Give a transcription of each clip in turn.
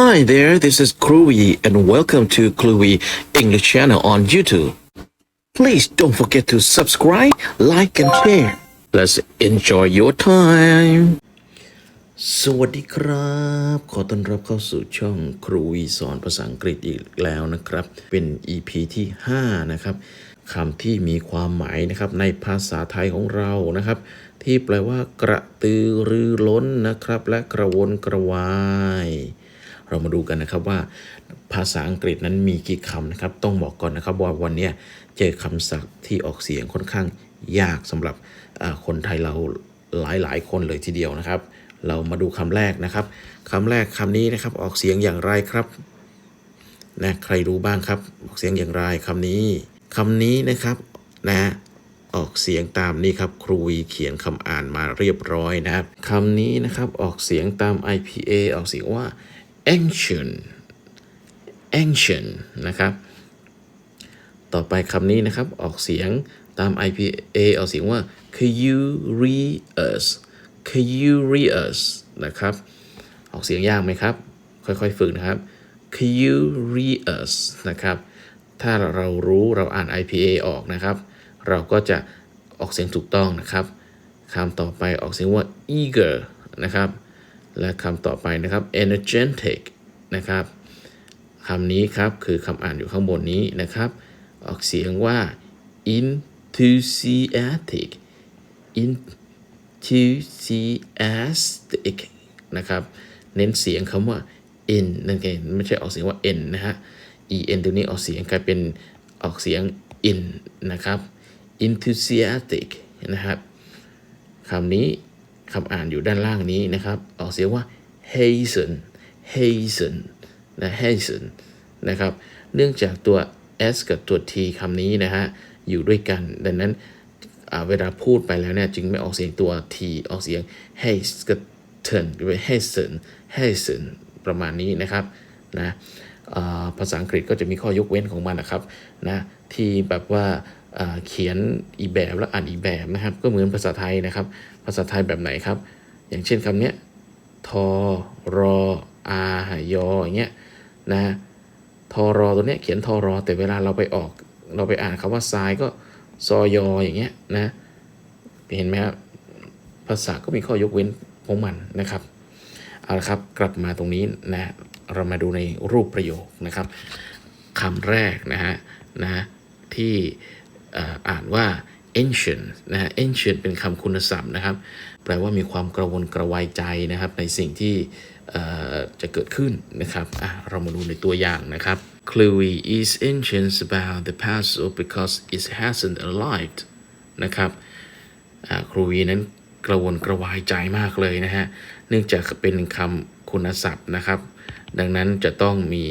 Hi there, this is Chloe and welcome to Chloe English channel on YouTube. Please don't forget to subscribe, like and share. Let's enjoy your time. สวัสดีครับ ขอต้อนรับเข้าสู่ช่องครูวีสอนภาษาอังกฤษอีกแล้วนะครับ เป็น EP ที่ 5 นะครับคำที่มีความหมายนะครับในภาษาไทยของเรานะครับ ที่แปลว่ากระตือรือร้นนะครับ และกระวนกระวาย เรามาดูกันนะครับว่าภาษาอังกฤษนั้นมีกี่คำนะครับ ต้องบอกก่อนนะครับว่าวันนี้เจอคำศัพท์ที่ออกเสียงค่อนข้างยากสำหรับคนไทยเราหลายๆ คนเลยทีเดียวนะครับ เรามาดูคำแรกนะครับคำแรกคำนี้นะครับออกเสียงอย่างไรครับนะใครรู้บ้างครับออกเสียงอย่างไรคำนี้คำนี้นะครับนะออกเสียงตามนี้ครับครูวีเขียนคำอ่านมาเรียบร้อยนะครับคำนี้นะครับออกเสียงตาม IPA ออกเสียงว่า ancient ancient นะครับ ต่อไปคำนี้นะครับ ออกเสียงตาม IPA ออกเสียงว่า curious curious นะครับ ออกเสียงยากไหมครับ ค่อยๆ ฝึกนะครับ curious นะครับ ถ้าเรารู้เราอ่าน IPA ออกนะครับ เราก็จะออกเสียงถูกต้องนะครับคำต่อไปออกเสียงว่า eager นะครับ และคำต่อไปนะครับ energetic นะครับคำนี้ครับคือคำอ่านอยู่ข้างบนนี้นะครับ ออกเสียงว่า enthusiastic enthusiastic นะครับเน้นเสียงคำว่า n นั่นเองไม่ใช่ออกเสียงว่า n นะฮะ en ตัวนี้ออกเสียงกลายเป็นออกเสียง in นะครับ enthusiastic นะครับคำนี้ คำอ่านอยู่ด้านล่างนี้นะครับ ออกเสียงว่า hasten hasten นะ hasten นะครับ เนื่องจากตัว s กับตัว t คำนี้นะฮะ อยู่ด้วยกัน ดังนั้นเวลาพูดไปแล้วเนี่ย จึงไม่ออกเสียงตัว t ออกเสียง hasten หรือ hasten hasten ประมาณนี้นะครับนะภาษาอังกฤษก็จะมีข้อยกเว้นของมันนะครับนะที่แบบว่าเขียนอีแบบแล้วอ่านอีแบบนะครับ ก็เหมือนภาษาไทยนะครับ ภาษาไทยแบบไหนครับ อย่างเช่นคำนี้ทอรออายออย่างเงี้ยนะทอรอตัวเนี้ยเขียนทอรอ แต่เวลาเราไปออก เราไปอ่านคำว่าทรายก็ซอยออย่างเงี้ยนะเห็นไหมครับภาษาก็มีข้อยกเว้นของมันนะครับเอาละครับกลับมาตรงนี้นะเรามาดูในรูปประโยคนะครับคำแรกนะฮะนะที่อ่านว่า ancient นะฮะ ancient เป็นคำคุณศัพท์นะครับ แปลว่ามีความกระวนกระวายใจนะครับ ในสิ่งที่จะเกิดขึ้นนะครับเรามาดูในตัวอย่างนะครับ Chloe is anxious about the parcel because it hasn't arrived นะครับครูวีนั้นกระวนกระวายใจมากเลยนะฮะ เนื่องจากเป็นคำคุณศัพท์นะครับ ดังนั้นจะต้องมี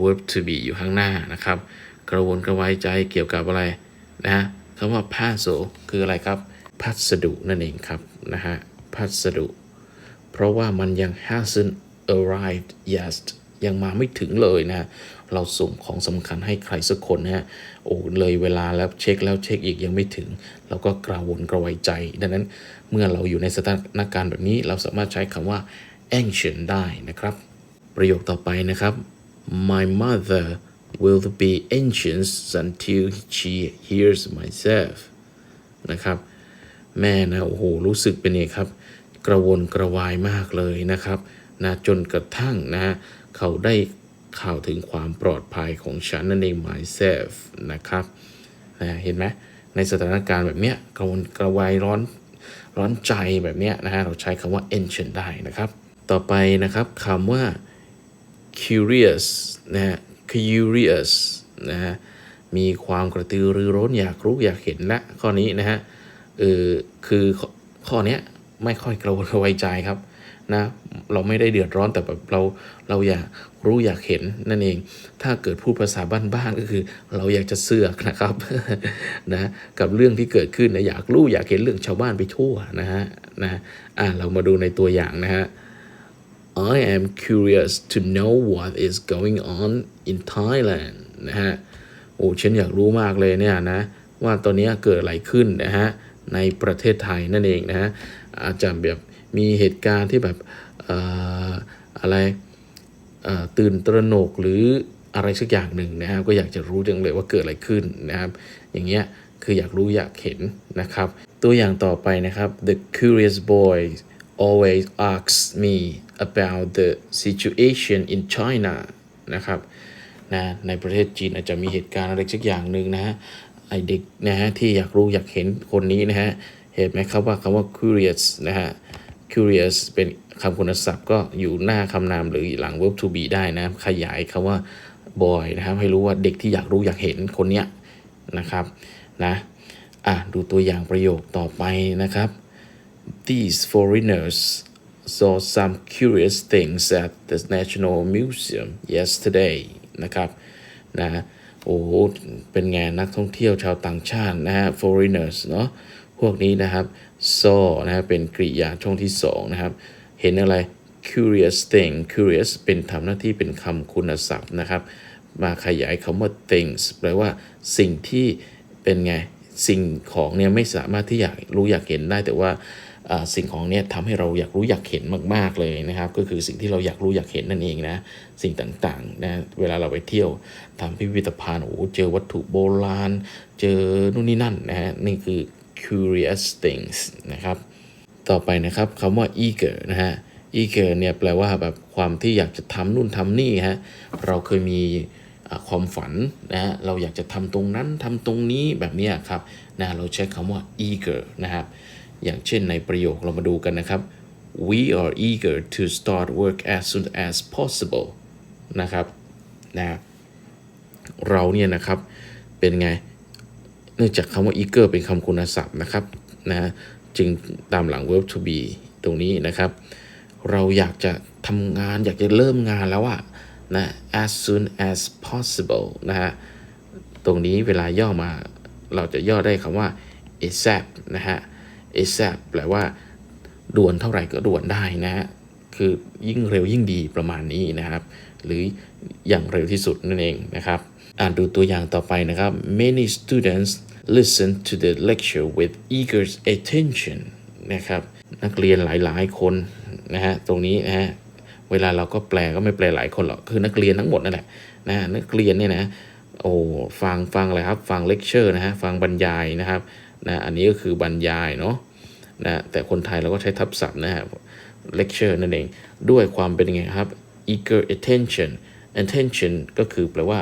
verb to be อยู่ข้างหน้านะครับ กระวนกระวายใจเกี่ยวกับอะไรนะฮะ คำว่า parcel คืออะไรครับ พัสดุนั่นเองครับนะฮะ พัสดุ เพราะว่ามันยัง hasn't arrived yet ยังมาไม่ถึงเลยนะ เราส่งของสำคัญให้ใครสักคนนะฮะ โอ้เลยเวลาแล้วเช็คแล้วเช็คอีกยังไม่ถึง เราก็กระวนกระวายใจ ดังนั้นเมื่อเราอยู่ในสถานการณ์แบบนี้ เราสามารถใช้คำว่า anxious ได้นะครับ ประโยคต่อไปนะครับ My mother will be anxious until she hears myself นะครับ แม่นะโอ้โหรู้สึกเป็นไงครับ กระวนกระวายมากเลยนะครับนะจนกระทั่งนะเขาได้ข่าวถึงความปลอดภัยของฉันนั่นเอง myself นะครับนะเห็นไหมในสถานการณ์แบบเนี้ยกระวนกระวายร้อนร้อนใจแบบเนี้ยนะฮะเราใช้คำว่า anxious ได้นะครับ ต่อไปนะครับคำว่า curious นะฮะ curious นะฮะมีความกระตือรือร้นอยากรู้อยากเห็นและข้อนี้นะฮะเออคือข้อเนี้ยไม่ค่อยกระวนกระวายใจครับนะเราไม่ได้เดือดร้อนแต่แบบเราเราอยากรู้อยากเห็นนั่นเอง ถ้าเกิดพูดภาษาบ้านๆก็คือ เราอยากจะเสือกนะครับนะกับเรื่องที่เกิดขึ้นนะอยากรู้อยากเห็นเรื่องชาวบ้านไปทั่วนะฮะนะอะเรามาดูในตัวอย่างนะฮะ I am curious to know what is going on in Thailand นะฮะ โอ้ฉันอยากรู้มากเลยเนี่ยนะ ว่าตอนนี้เกิดอะไรขึ้นนะฮะ ในประเทศไทยนั่นเองนะฮะ อาจจะแบบมีเหตุการณ์ที่แบบอออะไรตื่นตระหนกหรืออะไรสักอย่างหนึ่งนะครับ ก็อยากจะรู้จังเลยว่าเกิดอะไรขึ้นนะครับ อย่างเงี้ยคืออยากรู้อยากเห็นนะครับ ตัวอย่างต่อไปนะครับ the curious Boys always asks me about the situation in China นะครับนะในประเทศจีนอาจจะมีเหตุการณ์อะไรสักอย่างหนึ่งนะฮะไอเด็กนะฮะที่อยากรู้อยากเห็นคนนี้นะฮะเห็นไหมครับว่าคำว่า curious นะฮะ curious เป็นคำคุณศัพท์ก็อยู่หน้าคำนามหรือหลัง verb to be ได้นะ ขยายคำว่า boy นะครับ ให้รู้ว่าเด็กที่อยากรู้อยากเห็นคนเนี้ยนะครับนะอะดูตัวอย่างประโยคต่อไปนะครับ These foreigners saw some curious things at the National Museum yesterday นะครับนะโอ้โหเป็นไงนักท่องเที่ยวชาวต่างชาตินะฮะ foreigners เนาะพวกนี้นะครับ saw นะฮะเป็นกริยาช่องที่สองนะครับ เห็นอะไร curious thing curious เป็นทำหน้าที่เป็นคำคุณศัพท์นะครับ มาขยายคำว่า things แปลว่าสิ่งที่เป็นไง สิ่งของเนี่ยไม่สามารถที่อยากรู้อยากเห็นได้แต่ว่า สิ่งของเนี่ยทำให้เราอยากรู้อยากเห็นมาก ๆเลยนะครับ ก็คือสิ่งที่เราอยากรู้อยากเห็นนั่นเองนะสิ่งต่างๆนะเวลาเราไปเที่ยวทำพิพิธภัณฑ์โอ้เจอวัตถุโบราณ เจอนู่นนี่นั่นนะฮะนี่คือ curious things นะครับ ต่อไปนะครับคำว่า eager นะฮะ eager เนี่ยแปลว่าแบบความที่อยากจะทำนู่นทำนี่ฮะเราเคยมีความฝันนะฮะเราอยากจะทำตรงนั้นทำตรงนี้แบบนี้ครับนะเราใช้คำว่า eager นะครับ อย่างเช่นในประโยคเรามาดูกันนะครับ we are eager to start work as soon as possible นะครับนะเราเนี่ยนะครับเป็นไง เนื่องจากคำว่า eager เป็นคำคุณศัพท์นะครับนะจึงตามหลัง verb to be ตรงนี้นะครับ เราอยากจะทำงานอยากจะเริ่มงานแล้วอะนะ as soon as possible นะฮะตรงนี้เวลาย่อมาเราจะย่อได้คำว่า asap นะฮะ asap แปลว่าด่วนเท่าไหร่ก็ด่วนได้นะฮะคือยิ่งเร็วยิ่งดีประมาณนี้นะครับ หรืออย่างเร็วที่สุดนั่นเองนะครับ อ่านดูตัวอย่างต่อไปนะครับ many students listen to the lecture with eager attention นะครับ นักเรียนหลาย ๆ คนนะฮะตรงนี้นะฮะเวลาเราก็แปลก็ไม่แปลหลายคนหรอกคือนักเรียนทั้งหมดนั่นแหละนะนักเรียนเนี่ยนะโอ้ฟังฟังอะไรครับ ฟังเลคเชอร์นะฮะฟังบรรยายนะครับนะอันนี้ก็คือบรรยายเนาะ นะแต่คนไทยเราก็ใช้ทับศัพท์นะฮะ lecture นั่นเอง ด้วยความเป็นไงครับ eager attention attention ก็คือแปลว่า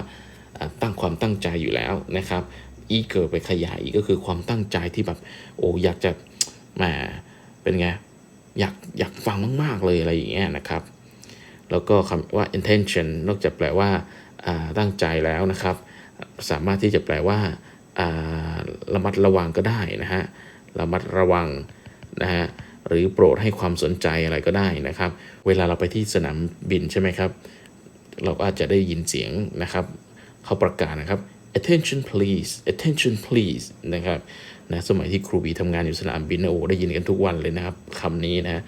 ตั้งความตั้งใจอยู่แล้วนะครับ eager ไปขยายก็คือความตั้งใจที่แบบโอ้อยากจะแหมเป็นไงอยากอยากฟังมากๆเลยอะไรอย่างเงี้ยนะครับ แล้วก็คำว่า intention นอกจากแปลว่าตั้งใจแล้วนะครับ สามารถที่จะแปลว่าระมัดระวังก็ได้นะฮะระมัดระวัง นะฮะหรือโปรดให้ความสนใจอะไรก็ได้นะครับ เวลาเราไปที่สนามบินใช่ไหมครับ เราก็อาจจะได้ยินเสียงนะครับเขาประกาศนะครับ attention please attention please นะครับนะสมัยที่ครูบีทำงานอยู่สนามบินนะโอ้ได้ยินกันทุกวันเลยนะครับคำนี้นะ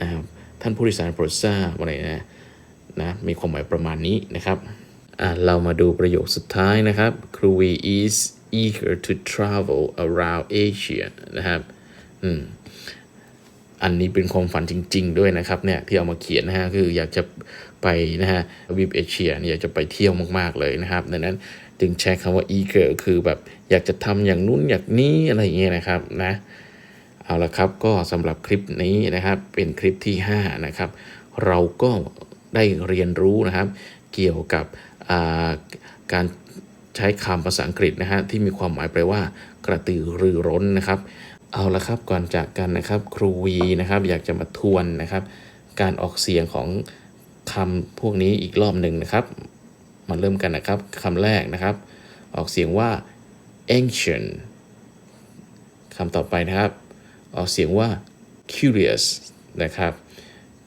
นะครับท่านผู้โดยสารโปรดทราบอะไรนะนะมีความหมายประมาณนี้นะครับอะเรามาดูประโยคสุดท้ายนะครับ ครูวี is eager to travel around Asia นะครับ อืมอันนี้เป็นความฝันจริง ๆ ด้วยนะครับเนี่ยที่เอามาเขียนนะฮะคืออยากจะไปนะฮะวิบเอเชียเนี่ยอยากจะไปเที่ยวมากๆเลยนะครับ ดังนั้นจึงใช้คำว่า eager คือแบบอยากจะทำอย่างนู้นอย่างนี้อะไรอย่างเงี้ยนะครับนะเอาละครับก็สำหรับคลิปนี้นะครับเป็นคลิปที่ 5 นะครับ เราก็ได้เรียนรู้นะครับ เกี่ยวกับาการใช้คำภาษาอังกฤษนะฮะที่มีความหมายแปลว่ากระตือรือร้นนะครับ เอาละครับก่อนจากกันนะครับครูวีนะครับอยากจะมาทวนนะครับ การออกเสียงของคำพวกนี้อีกรอบหนึ่งนะครับ มาเริ่มกันนะครับคำแรกนะครับ ออกเสียงว่า ancient คำต่อไปนะครับ ออกเสียงว่า curious นะครับ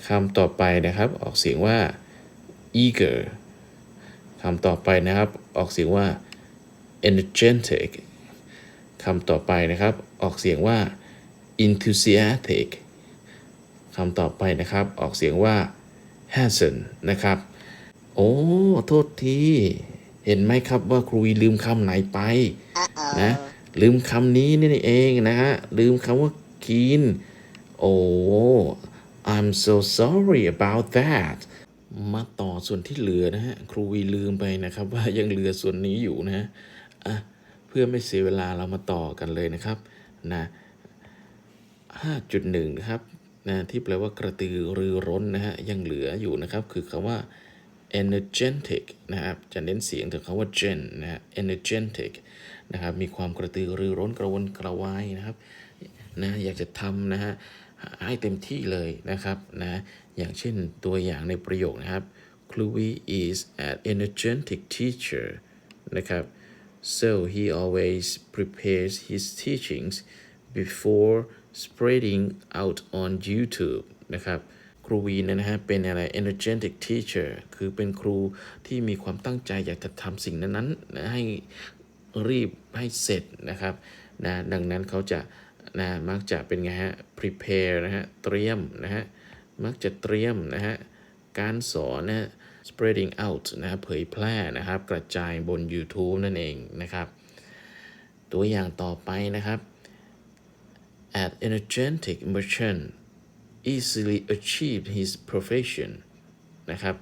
คำต่อไปนะครับ ออกเสียงว่า eager คำต่อไปนะครับ ออกเสียงว่า energetic คำต่อไปนะครับ ออกเสียงว่า enthusiastic คำต่อไปนะครับ ออกเสียงว่า hasten นะครับ โอ้ โทษที เห็นไหมครับว่าครูลืมคำไหนไป นะ ลืมคำนี้นี่เองนะฮะ ลืมคำว่า keen โอ้ I'm so sorry about that มาต่อส่วนที่เหลือนะฮะ ครูวีลืมไปนะครับ ว่ายังเหลือส่วนนี้อยู่นะฮะอะ เพื่อไม่เสียเวลาเรามาต่อกันเลยนะครับนะ5.1นะครับนะที่แปลว่ากระตือรือร้นนะฮะยังเหลืออยู่นะครับคือคำว่า energetic นะครับจะเน้นเสียงถึงคำว่า gen นะฮะ energetic นะครับมีความกระตือรือร้นกระวนกระวายนะครับนะอยากจะทำนะฮะให้เต็มที่เลยนะครับนะอย่างเช่นตัวอย่างในประโยคนะครับ Chloe is an energetic teacher นะครับ so he always prepares his teachings before spreading out on YouTube นะครับ ครูวีนยนะฮะเป็นอะไร energetic teacher คือเป็นครูที่มีความตั้งใจอยากจะทำสิ่งนั้นๆนะให้รีบให้เสร็จนะครับนะดังนั้นเขาจะนะมักจะเป็นไงฮะ prepare นะฮะ เตรียมนะฮะ มักจะเตรียมนะฮะ การสอนนะฮะ spreading out นะฮะเผยแพร่นะครับ กระจายบน YouTube นั่นเองนะครับ ตัวอย่างต่อไปนะครับ an energetic merchant easily achieved his profession นะครับ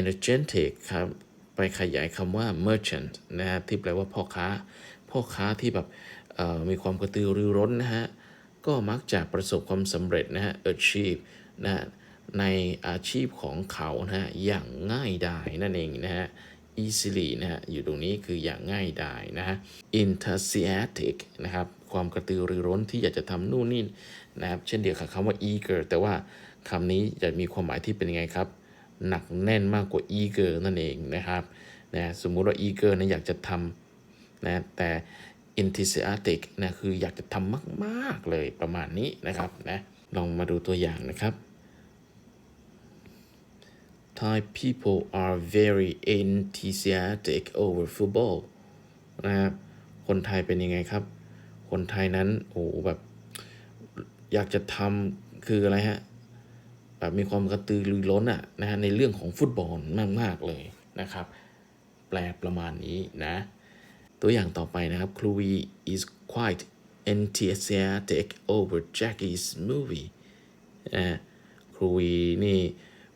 energetic ครับ ไปขยายคำว่า merchant นะฮะที่แปลว่าพ่อค้า พ่อค้าที่แบบมีความกระตือรือร้นนะฮะ ก็มักจะประสบความสำเร็จนะฮะ achieve นะะ ในอาชีพของเขานะฮะอย่างง่ายดายนั่นเองนะฮะ easily นะฮะอยู่ตรงนี้คืออย่างง่ายดายนะฮะ enthusiastic นะครับความกระตือรือร้นที่อยากจะทำนู่นนี่นะครับเช่นเดียวกับคำว่า eager แต่ว่าคำนี้จะมีความหมายที่เป็นยังไงครับ หนักแน่นมากกว่า eager นั่นเองนะครับนะสมมุติว่า eager นะอยากจะทำนะแต่ enthusiastic นะคืออยากจะทำมาก ๆ เลยประมาณนี้นะครับนะลองมาดูตัวอย่างนะครับ Thai people are very enthusiastic over football นะครับคนไทยเป็นยังไงครับ คนไทยนั้นโอ้โหแบบ อยากจะทำคืออะไรฮะ แบบมีความกระตือรือร้นอะนะฮะในเรื่องของฟุตบอลมาก ๆ เลยนะครับ แปลประมาณนี้นะ ตัวอย่างต่อไปนะครับ Chloe is quite enthusiastic over Jackie's movie อ่าครูวีนี่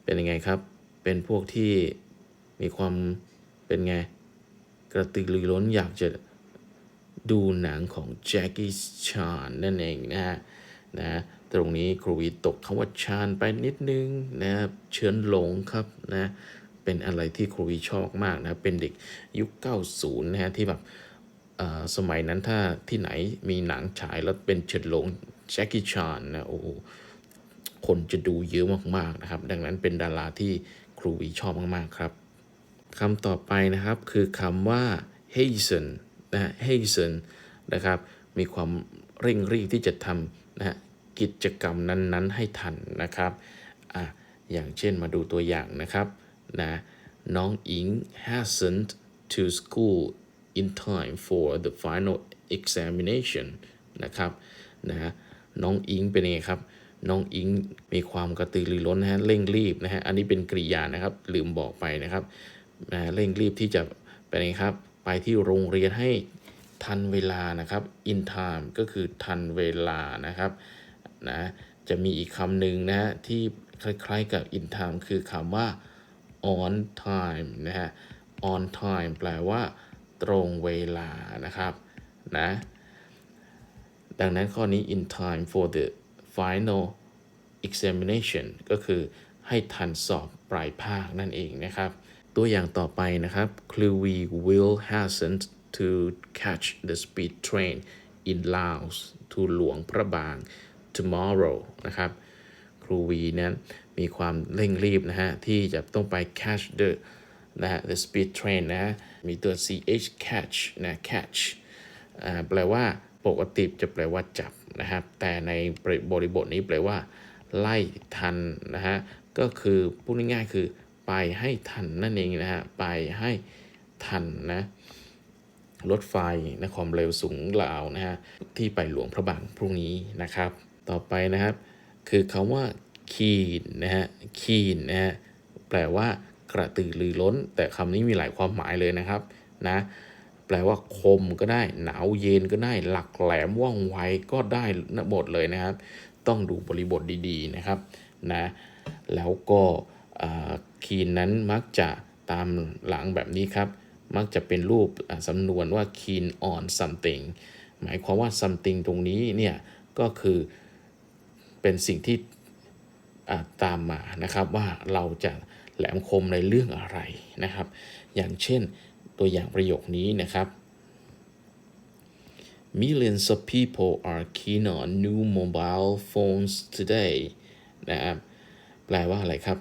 เป็นยังไงครับ เป็นพวกที่มีความเป็นไง กระตือรือร้นอยากจะดูหนังของ Jackie Chan นั่นเองนะฮะนะตรงนี้ครูวีตกคำว่าชานไปนิดนึงนะเชิญหลงครับนะเป็นอะไรที่ครูวีชอบมากนะ เป็นเด็กยุค 90 นะฮะ ที่แบบสมัยนั้นถ้าที่ไหนมีหนังฉายแล้วเป็นเฉินหลงแจ็คกี้ชานนะโอ้คนจะดูเยอะมาก ๆ นะครับ ดังนั้นเป็นดาราที่ รูวีชอบมากๆครับคำต่อไปนะครับคือคำว่า hasten นะฮะ hasten นะครับ มีความเร่งรีบที่จะทำนะกิจกรรมนั้นๆ ให้ทันนะครับอะอย่างเช่นมาดูตัวอย่างนะครับนะน้องอิง hastened to school in time for the final examination นะครับนะฮะน้องอิงเป็นยังไงครับ น้องอิงมีความกระตือรือร้นนะฮะเร่งรีบนะฮะอันนี้เป็นกริยานะครับ ลืมบอกไปนะครับเร่งรีบที่จะเป็นยังไงครับ ไปที่โรงเรียนให้ทันเวลานะครับ in time ก็คือทันเวลานะครับนะจะมีอีกคำหนึ่งนะที่คล้ายๆกับ in time คือคำว่า on time นะฮะ on time แปลว่า ตรงเวลานะครับนะดังนั้นข้อนี้ in time for the final examination ก็คือให้ทันสอบปลายภาคนั่นเองนะครับ ตัวอย่างต่อไปนะครับ Chloe will hasten to catch the speed train in Laos to หลวงพระบาง tomorrow นะครับ ครูวีนั้นมีความเร่งรีบนะฮะ ที่จะต้องไป catch the นะฮะ the speed train นะฮะมีตัว ch catch นะ catch อ่าแปลว่า ปกติจะแปลว่าจับนะครับ แต่ในบริบทนี้แปลว่า ไล่ทันนะฮะ ก็คือพูดง่ายๆคือไปให้ทันนั่นเองนะฮะ ไปให้ทันนะ รถไฟนะความเร็วสูงลาวนะฮะ ที่ไปหลวงพระบางพรุ่งนี้นะครับ ต่อไปนะครับ คือคำว่า keen นะฮะ keen นะฮะ แปลว่ากระตือรือร้น แต่คำนี้มีหลายความหมายเลยนะครับนะ แปลว่าคมก็ได้ หนาวเย็นก็ได้ หลักแหลมว่องไวก็ได้หมดเลยนะครับ ต้องดูบริบทดีๆนะครับนะแล้วก็คีนนั้นมักจะตามหลังแบบนี้ครับ มักจะเป็นรูปสำนวนว่า keen on something หมายความว่า something ตรงนี้เนี่ยก็คือเป็นสิ่งที่ตามมานะครับว่าเราจะแหลมคมในเรื่องอะไรนะครับ อย่างเช่น ตัวอย่างประโยคนี้นะครับ Millions of people are keen on new mobile phones today นะครับแปลว่าอะไรครับ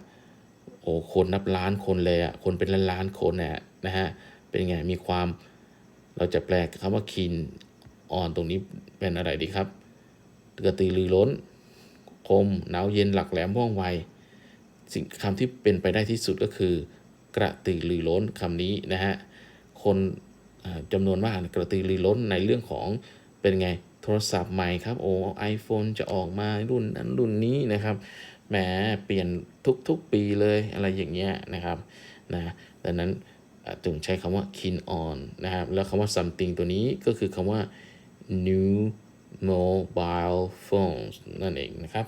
โอ้คนนับล้านคนเลยอะคนเป็นล้านล้านคนนะนะฮะเป็นไงมีความเราจะแปลคำว่า keen on ตรงนี้เป็นอะไรดีครับกระตือรือร้นคมหนาวเย็นหลักแหลมว่องไวสิ่งคำที่เป็นไปได้ที่สุดก็คือกระตือรือร้นคำนี้นะฮะ คนอ่าจำนวนมากกระตือรือร้นในเรื่องของเป็นไงโทรศัพท์ใหม่ครับโอ้ไอโฟนจะออกมารุ่นนั้นรุ่นนี้นะครับแหมเปลี่ยนทุกๆปีเลยอะไรอย่างเงี้ยนะครับนะดังนั้นอ่าจึงใช้คำว่า keen on นะครับแล้วคำว่า something ตัวนี้ก็คือคำว่า new mobile phones นั่นเองนะครับ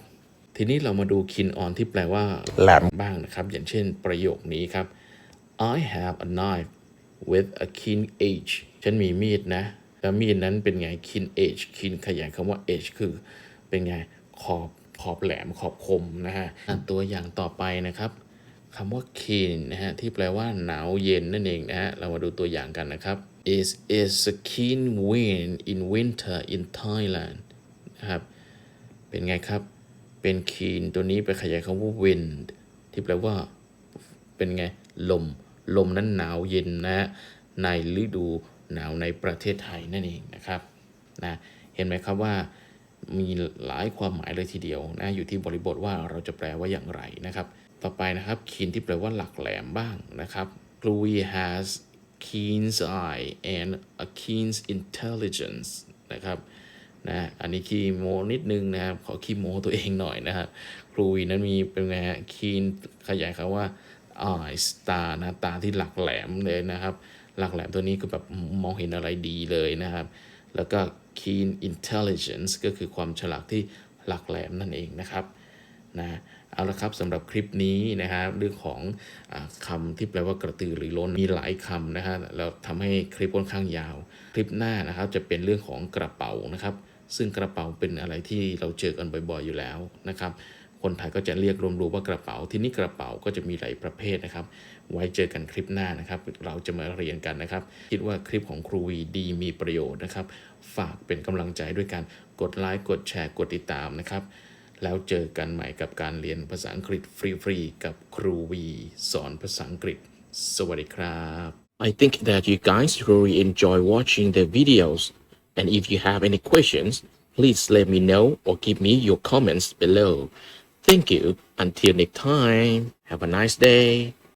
ทีนี้เรามาดู keen on ที่แปลว่าแหลมบ้างนะครับ อย่างเช่นประโยคนี้ครับ I have a knife with a keen edge ฉันมีมีดนะ แล้วมีดนั้นเป็นไง keen edge keen ขยายคำว่า edge คือเป็นไง ขอบขอบแหลมขอบคมนะฮะอะตัวอย่างต่อไปนะครับคำว่า keen นะฮะ ที่แปลว่าหนาวเย็นนั่นเองนะฮะ เรามาดูตัวอย่างกันนะครับ is is a keen wind in winter in Thailand นะครับ เป็นไงครับ เป็น keen ตัวนี้ไปขยายคำว่า wind ที่แปลว่า เป็นไง ลม ลมนั้นหนาวเย็นนะในฤดูหนาวในประเทศไทยนั่นเองนะครับนะเห็นไหมครับว่ามีหลายความหมายเลยทีเดียวนะอยู่ที่บริบทว่าเราจะแปลว่าอย่างไรนะครับ ต่อไปนะครับคีนที่แปลว่าหลักแหลมบ้างนะครับ Chloe has keen eye and a keen intelligence นะครับนะอันนี้ขี้โมนิดนึงนะครับ ขอขี้โมตัวเองหน่อยนะครับครูวีนั้นมีเป็นไงฮะคีนขยายคำว่า ตานะตาที่หลักแหลมเลยนะครับ หลักแหลมตัวนี้คือแบบมองเห็นอะไรดีเลยนะครับ แล้วก็ keen intelligence ก็คือความฉลาดที่หลักแหลมนั่นเองนะครับนะเอาละครับสำหรับคลิปนี้นะครับเรื่องของอคำที่แปลว่ากระตือรือร้นมีหลายคำนะฮะแล้วทำให้คลิปค่อนข้างยาว คลิปหน้านะครับจะเป็นเรื่องของกระเป๋านะครับ ซึ่งกระเป๋าเป็นอะไรที่เราเจอกันบ่อยๆอยู่แล้วนะครับ คนไทยก็จะเรียกรวมๆว่ากระเป๋า ที่นี่กระเป๋าก็จะมีหลายประเภทนะครับ ไว้เจอกันคลิปหน้านะครับ เราจะมาเรียนกันนะครับ คิดว่าคลิปของครูวีดีมีประโยชน์นะครับ ฝากเป็นกำลังใจด้วยการกดไลค์กดแชร์กดติดตามนะครับ แล้วเจอกันใหม่กับการเรียนภาษาอังกฤษฟรีๆกับครูวีสอนภาษาอังกฤษ สวัสดีครับ I think that you guys really enjoy watching the videos and if you have any questions please let me know or give me your comments below Thank you. Until next time, have a nice day.